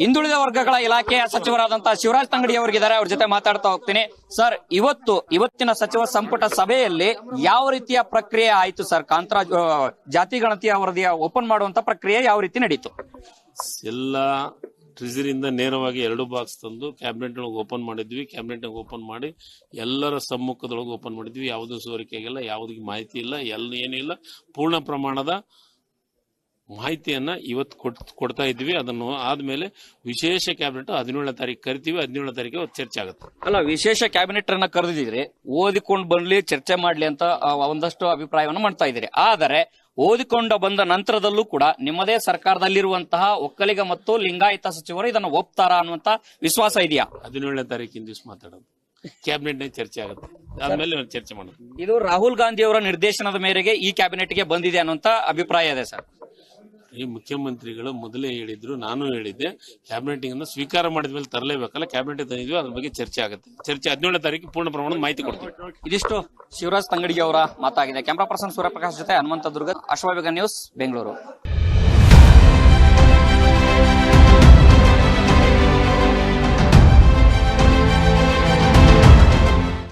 ಹಿಂದುಳಿದ ವರ್ಗಗಳ ಇಲಾಖೆಯ ಸಚಿವರಾದಂತಹ ಶಿವರಾಜ್ ತಂಗಡಿ ಅವರಿಗಿದ್ದಾರೆ. ಅವ್ರ ಜೊತೆ ಮಾತಾಡ್ತಾ ಹೋಗ್ತೀನಿ. ಸರ್, ಇವತ್ತು, ಇವತ್ತಿನ ಸಚಿವ ಸಂಪುಟ ಸಭೆಯಲ್ಲಿ ಯಾವ ರೀತಿಯ ಪ್ರಕ್ರಿಯೆ ಆಯ್ತು ಸರ್? ಕಾಂತರಾ ಜಾತಿ ಗಣತಿಯ ವರದಿಯ ಓಪನ್ ಮಾಡುವಂತ ಪ್ರಕ್ರಿಯೆ ಯಾವ ರೀತಿ ನಡೀತು? ಎಲ್ಲ ಟ್ರಿಜರಿಯಿಂದ ನೇರವಾಗಿ ಎರಡು ಬಾಕ್ಸ್ ತಂದು ಕ್ಯಾಬಿನೆಟ್ ಒಳಗೆ ಓಪನ್ ಮಾಡಿದ್ವಿ. ಕ್ಯಾಬಿನೆಟ್ ಓಪನ್ ಮಾಡಿ ಎಲ್ಲರ ಸಮ್ಮುಖದೊಳಗೆ ಓಪನ್ ಮಾಡಿದ್ವಿ. ಯಾವುದೂ ಸೋರಿಕೆ ಆಗಿಲ್ಲ ಯಾವುದಕ್ಕೆ ಮಾಹಿತಿ ಇಲ್ಲ, ಎಲ್ಲ ಏನೂ ಇಲ್ಲ. ಪೂರ್ಣ ಪ್ರಮಾಣದ ಮಾಹಿತಿಯನ್ನ ಇವತ್ತು ಕೊಟ್ ಕೊಡ್ತಾ ಇದ್ವಿ ಅದನ್ನು ಆದ್ಮೇಲೆ ವಿಶೇಷ ಕ್ಯಾಬಿನೆಟ್ ಹದಿನೇಳನೇ ತಾರೀಕು ಕರಿತೀವಿ. ಹದಿನೇಳನೇ ತಾರೀಕು ಚರ್ಚೆ ಆಗುತ್ತೆ. ಅಲ್ಲ ವಿಶೇಷ ಕ್ಯಾಬಿನೆಟ್ ಅನ್ನ ಕರೆದಿದ್ರೆ ಓದಿಕೊಂಡು ಬರ್ಲಿ ಚರ್ಚೆ ಮಾಡ್ಲಿ ಅಂತ ಒಂದಷ್ಟು ಅಭಿಪ್ರಾಯವನ್ನು ಮಾಡ್ತಾ ಇದ್ದೀರಿ. ಆದರೆ ಓದಿಕೊಂಡು ಬಂದ ನಂತರದಲ್ಲೂ ಕೂಡ ನಿಮ್ಮದೇ ಸರ್ಕಾರದಲ್ಲಿರುವಂತಹ ಒಕ್ಕಲಿಗ ಮತ್ತು ಲಿಂಗಾಯತ ಸಚಿವರು ಇದನ್ನು ಒಪ್ತಾರಾ ಅನ್ನುವಂತ ವಿಶ್ವಾಸ ಇದೆಯಾ? ಹದಿನೇಳನೇ ತಾರೀಕಿನ ದಿವಸ ಮಾತಾಡೋದು. ಕ್ಯಾಬಿನೆಟ್ ಚರ್ಚೆ ಆಗುತ್ತೆ. ಆದ್ಮೇಲೆ ಚರ್ಚೆ ಮಾಡೋದು. ಇದು ರಾಹುಲ್ ಗಾಂಧಿ ಅವರ ನಿರ್ದೇಶನದ ಮೇರೆಗೆ ಈ ಕ್ಯಾಬಿನೆಟ್ಗೆ ಬಂದಿದೆ ಅನ್ನುವಂತ ಅಭಿಪ್ರಾಯ ಇದೆ ಸರ್. ಈ ಮುಖ್ಯಮಂತ್ರಿಗಳು ಮೊದಲೇ ಹೇಳಿದ್ರು, ನಾನು ಹೇಳಿದ್ದೆ ಕ್ಯಾಬಿನೆಟಿಂಗ್ ಅನ್ನು ಸ್ವೀಕಾರ ಮಾಡಿದ ಮೇಲೆ ತರಲೇಬೇಕಲ್ಲ ಕ್ಯಾಬಿನೆಟ್ ತಂದಿದ್ವಿ, ಅದ್ರ ಬಗ್ಗೆ ಚರ್ಚೆ ಆಗುತ್ತೆ. ಚರ್ಚೆ ಹದಿನೇಳನೇ ತಾರೀಕು ಪೂರ್ಣ ಪ್ರಮಾಣದ ಮಾಹಿತಿ ಕೊಡ್ತೀವಿ. ಇದಿಷ್ಟು ಶಿವರಾಜ್ ತಂಗಡಿಗೆ ಅವರ ಮಾತಾಗಿದೆ. ಕ್ಯಾಮ್ರಾ ಪರ್ಸನ್ ಸೂರ್ಯಪ್ರಕಾಶ್ ಜೊತೆ ಹನುಮಂತ ದುರ್ಗ, ಅಶ್ವವೇಗ ನ್ಯೂಸ್, ಬೆಂಗಳೂರು.